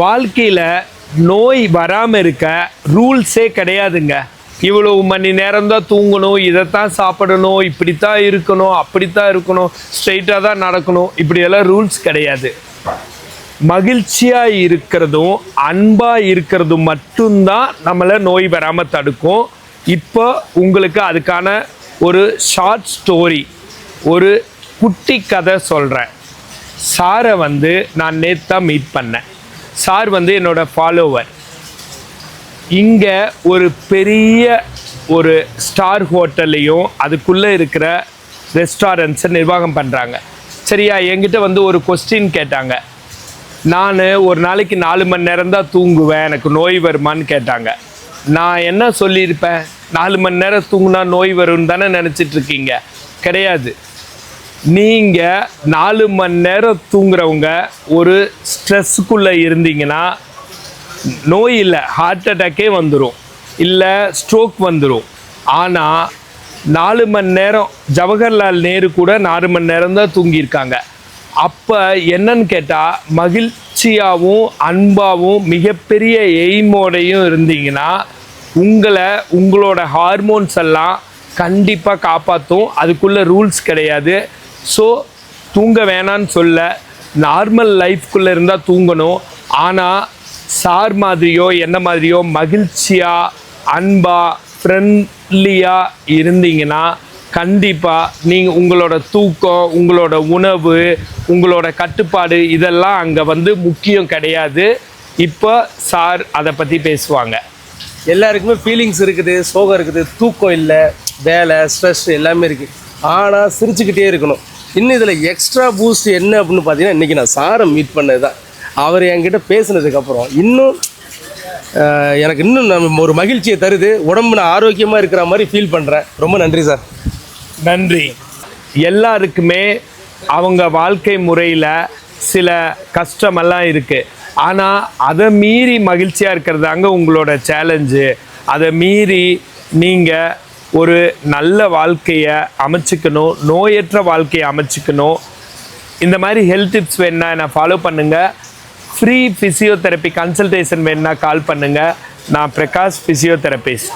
வாழ்க்கையில் நோய் வராமல் இருக்க ரூல்ஸே கிடையாதுங்க. இவ்வளவு மணி நேரம் தான் தூங்கணும் இதைத்தான் சாப்பிடணும் இப்படித்தான் இருக்கணும் அப்படித்தான் இருக்கணும் ஸ்ட்ரைட்டாக தான் நடக்கணும். இப்படியெல்லாம் ரூல்ஸ் கிடையாது. மகிழ்ச்சியாக இருக்கிறதும் அன்பாக இருக்கிறதும் மட்டும்தான் நம்மளை நோய் வராமல் தடுக்கும். இப்போ உங்களுக்கு அதுக்கான ஒரு ஷார்ட் ஸ்டோரி ஒரு குட்டி கதை சொல்கிறேன் சாரை வந்து நான் நேற்று தான் மீட் பண்ணேன். சார் வந்து என்னோட ஃபாலோவர் இங்கே ஒரு பெரிய ஒரு ஸ்டார் ஹோட்டல்லையும் அதுக்குள்ளே இருக்கிற ரெஸ்டாரண்ட்ஸை நிர்வாகம் பண்ணுறாங்க சரியா? என்கிட்ட வந்து ஒரு கொஸ்டின் கேட்டாங்க. நான் ஒரு நாளைக்கு நாலு மணி நேரம் தான் தூங்குவேன் எனக்கு நோய் வருமான்னு கேட்டாங்க. நான் என்ன சொல்லியிருப்பேன்? நாலு மணி நேரம் தூங்குனா நோய் வரும்னு தானே நினச்சிட்ருக்கீங்க கிடையாது. நீங்கள் நாலு மணி நேரம் தூங்குறவங்க ஒரு ஸ்ட்ரெஸ்ஸுக்குள்ளே இருந்தீங்கன்னா நோய் இல்லை ஹார்ட் அட்டாக்கே வந்துடும் இல்லை ஸ்ட்ரோக் வந்துடும் ஆனால் நாலு மணி நேரம் ஜவஹர்லால் நேரு கூட நாலு மணி நேரம் தான் தூங்கியிருக்காங்க. அப்போ என்னன்னு கேட்டால் மகிழ்ச்சியாகவும் அன்பாகவும் மிகப்பெரிய எய்மோடையும் இருந்தீங்கன்னா உங்களை உங்களோட ஹார்மோன்ஸ் எல்லாம் கண்டிப்பாக காப்பாற்றும் அதுக்குள்ளே ரூல்ஸ் கிடையாது. ஸோ தூங்க வேணான்னு சொல்ல நார்மல் லைஃப்குள்ளே இருந்தால் தூங்கணும். ஆனால் சார் மாதிரியோ என்ன மாதிரியோ மகிழ்ச்சியாக அன்பாக ஃப்ரெண்ட்லியாக இருந்தீங்கன்னா கண்டிப்பாக நீங்கள் உங்களோட தூக்கம் உங்களோட உணவு உங்களோட கட்டுப்பாடு இதெல்லாம் அங்கே வந்து முக்கியம் கிடையாது. இப்போ சார் அதை பற்றி பேசுவாங்க. எல்லாருக்குமே ஃபீலிங்ஸ் இருக்குது சோகம் இருக்குது தூக்கம் இல்லை வேலை ஸ்ட்ரெஸ் எல்லாமே இருக்குது ஆனால் சிரிச்சுக்கிட்டே இருக்கணும். இன்னும் இதில் எக்ஸ்ட்ரா பூஸ்ட் என்ன அப்படின்னு பார்த்தீங்கன்னா இன்றைக்கி நான் சாரை மீட் பண்ணது தான் அவர் என்கிட்ட பேசினதுக்கப்புறம் இன்னும் எனக்கு இன்னும் நம்ம ஒரு மகிழ்ச்சியை தருது. உடம்பு நான் ஆரோக்கியமாக இருக்கிற மாதிரி ஃபீல் பண்ணுறேன் ரொம்ப நன்றி சார். நன்றி. எல்லாருக்குமே அவங்க வாழ்க்கை முறையில் சில கஷ்டமெல்லாம் இருக்குது ஆனால் அதை மீறி மகிழ்ச்சியாக இருக்கிறதாங்க உங்களோட சேலஞ்சு அதை மீறி நீங்கள் ஒரு நல்ல வாழ்க்கையை அமைச்சுக்கணும் நோயற்ற வாழ்க்கையை அமைச்சுக்கணும். இந்த மாதிரி ஹெல்த் டிப்ஸ் வேணுன்னா என்னை ஃபாலோ பண்ணுங்கள் ஃப்ரீ ஃபிசியோதெரப்பி கன்சல்டேஷன் வேணுன்னா கால் பண்ணுங்கள் நான் பிரகாஷ் ஃபிசியோதெரபிஸ்ட்